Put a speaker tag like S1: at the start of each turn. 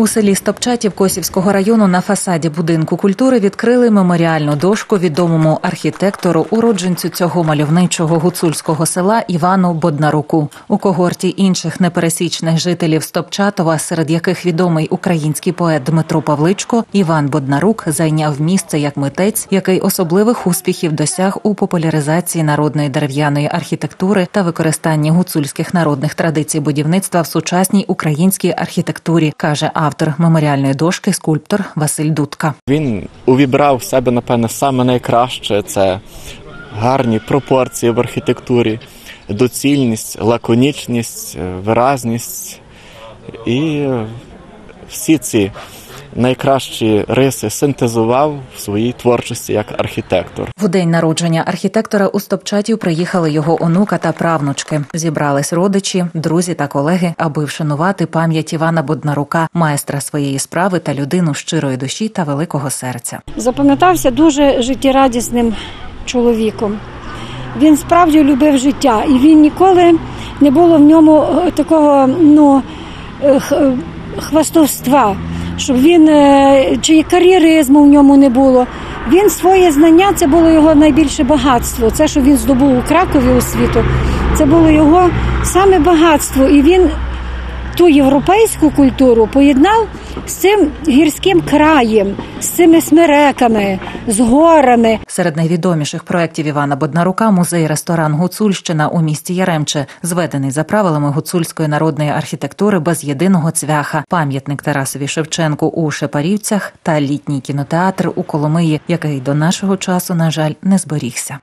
S1: У селі Стопчатів Косівського району на фасаді будинку культури відкрили меморіальну дошку відомому архітектору, уродженцю цього мальовничого гуцульського села Івану Боднаруку. У когорті інших непересічних жителів Стопчатова, серед яких відомий український поет Дмитро Павличко, Іван Боднарук зайняв місце як митець, який особливих успіхів досяг у популяризації народної дерев'яної архітектури та використанні гуцульських народних традицій будівництва в сучасній українській архітектурі, каже автор меморіальної дошки, скульптор Василь Дудка.
S2: Він увібрав в себе, напевне, саме найкраще це гарні пропорції в архітектурі, доцільність, лаконічність, виразність і всі ці найкращі риси синтезував в своїй творчості як архітектор.
S1: В день народження архітектора у Стопчатів приїхали його онука та правнучки. Зібрались родичі, друзі та колеги, аби вшанувати пам'ять Івана Боднарука, майстра своєї справи та людину щирої душі та великого серця.
S3: запам'ятався дуже життєрадісним чоловіком. Він справді любив життя, і він ніколи не було в ньому е, такого ну, е, хвастовства, щоб він е, чи кар'єризму в ньому не було. Він своє знання це було його найбільше багатство. Це, що він здобув у Кракові освіту, це було його саме багатство. І він ту європейську культуру поєднав з цим гірським краєм, з цими смереками, з горами.
S1: Серед найвідоміших проєктів Івана Боднарука музей-ресторан Гуцульщина у місті Яремче, зведений за правилами гуцульської народної архітектури без єдиного цвяха, пам'ятник Тарасові Шевченку у Шепарівцях та літній кінотеатр у Коломиї, який до нашого часу, на жаль, не зберігся.